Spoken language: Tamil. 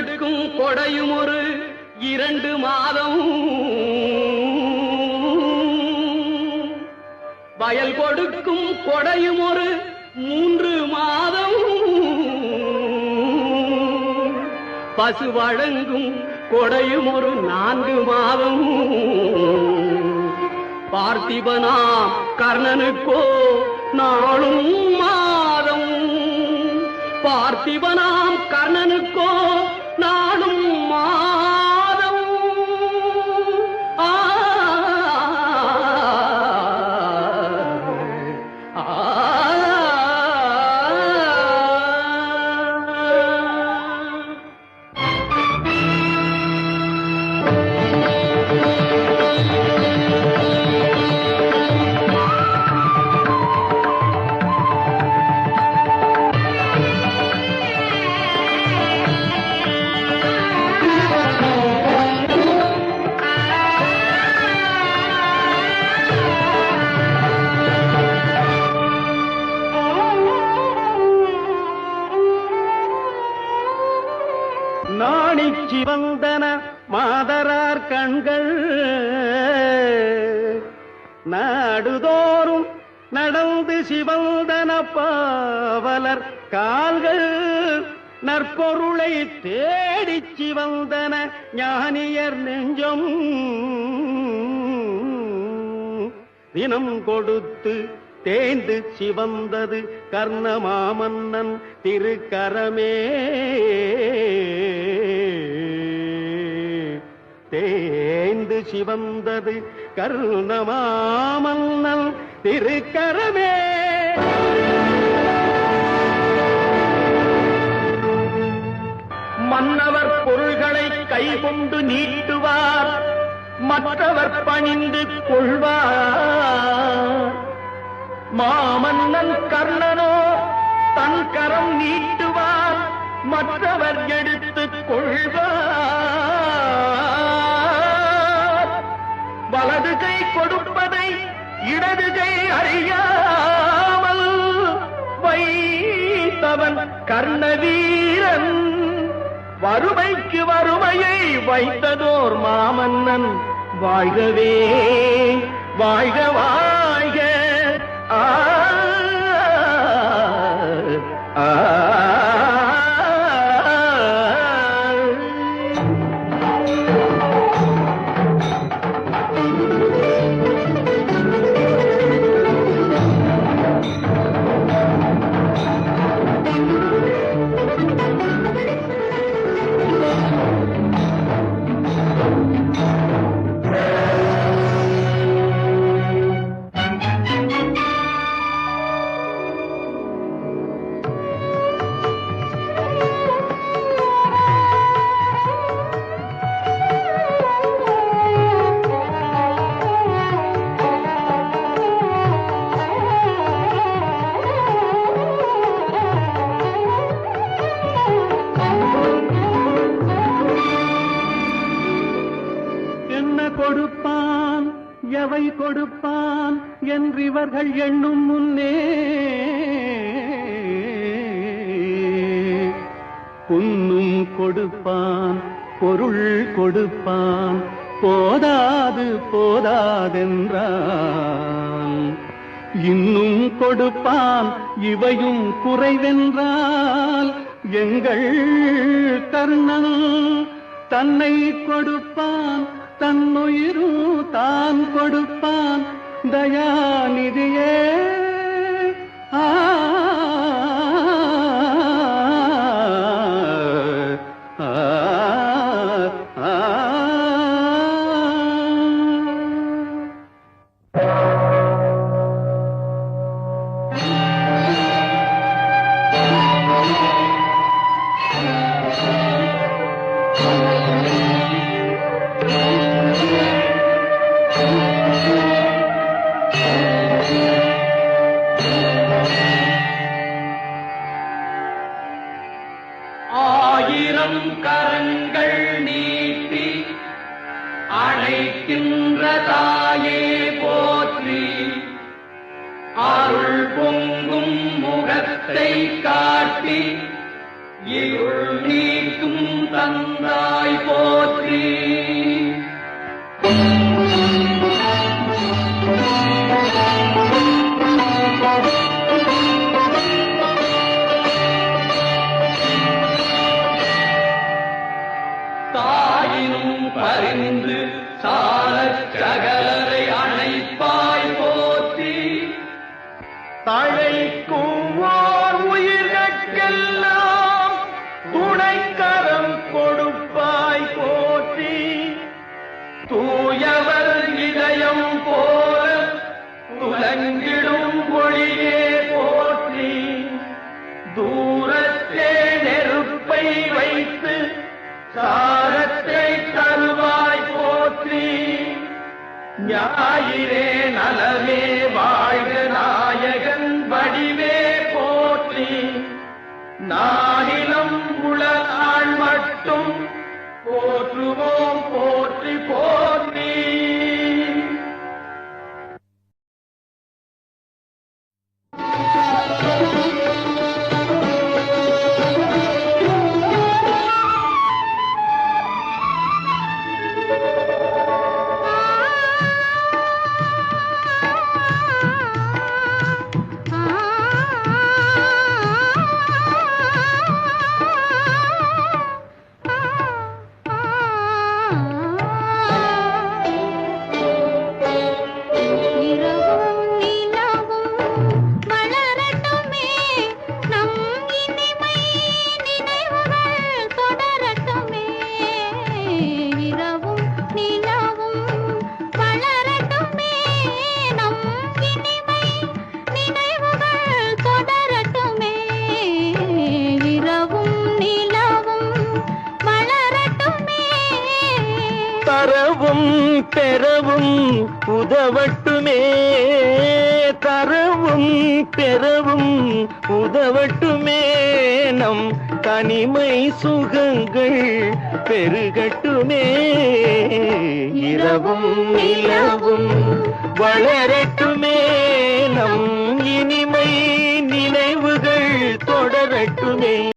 கொடுக்கும் கொடையும் ஒரு இரண்டு மாதம். வயல் கொடுக்கும் கொடையும் ஒரு மூன்று மாதம். பசு வழங்கும் கொடையும் ஒரு நான்கு மாதம். பார்த்திபனா கர்ணனுக்கோ நாளும் மாதம். பார்த்திபனாம் கர்ணனுக்கோ நாடுதோறும் நடந்து சிவந்தன பாவலர் கால்கள் நற்பொருளை தேடிச் சிவந்தன ஞானியர் நெஞ்சம். தினம் கொடுத்து தேய்ந்து சிவந்தது கர்ணமாமன்னன் திருக்கரமே. சிவந்தது கர்ணமாமன்னன் திருக்கரமே. மன்னவர் பொருள்களை கைகொண்டு நீட்டுவார் மற்றவர் பணிந்து கொள்வார். மாமன்னன் கர்ணனோ தன் கரம் நீட்டுவார் மற்றவர் எடுத்துக் கொள்வார். இடது கை அறியாமல் வைத்தவன் கர்ணவீரன். வறுமைக்கு வறுமையை வைத்ததோர் மாமன்னன். வாழ்கவே வாழ்கவா என்று இவர்கள் எண்ணும் முன்னே புன்னும் கொடுப்பான் பொருள் கொடுப்பான் போதாது போதாதென்றான் இன்னும் கொடுப்பான் இவையும் குறைவென்றால். எங்கள் கர்ணன் தன்னை கொடுப்பான் தன்னுயிரும் தான் கொடுப்பான். दया दयानिधिये ஆயிரம் கரங்கள் நீட்டி அழைக்கின்ற தாயே போற்றி. அருள் பொங்கும் முகத்தை காட்டி இருள் நீக்கும் தந்தாய் போ சாரத்தை தருவாய் போற்றி. ஞாயிறே நலவே வாழ்க நாயகன் வடிவே போற்றி. நானிலம் உளநாள் மட்டும் போற்றுவோம் போற்றி போ தரவும் பெறவும் உதவட்டுமே. தரவும் பெறவும் உதவட்டுமே. நம் தனிமை சுகங்கள் பெருகட்டுமே. இரவும் நிலவும் வளரட்டுமே. நம் இனிமை நினைவுகள் தொடரட்டுமே.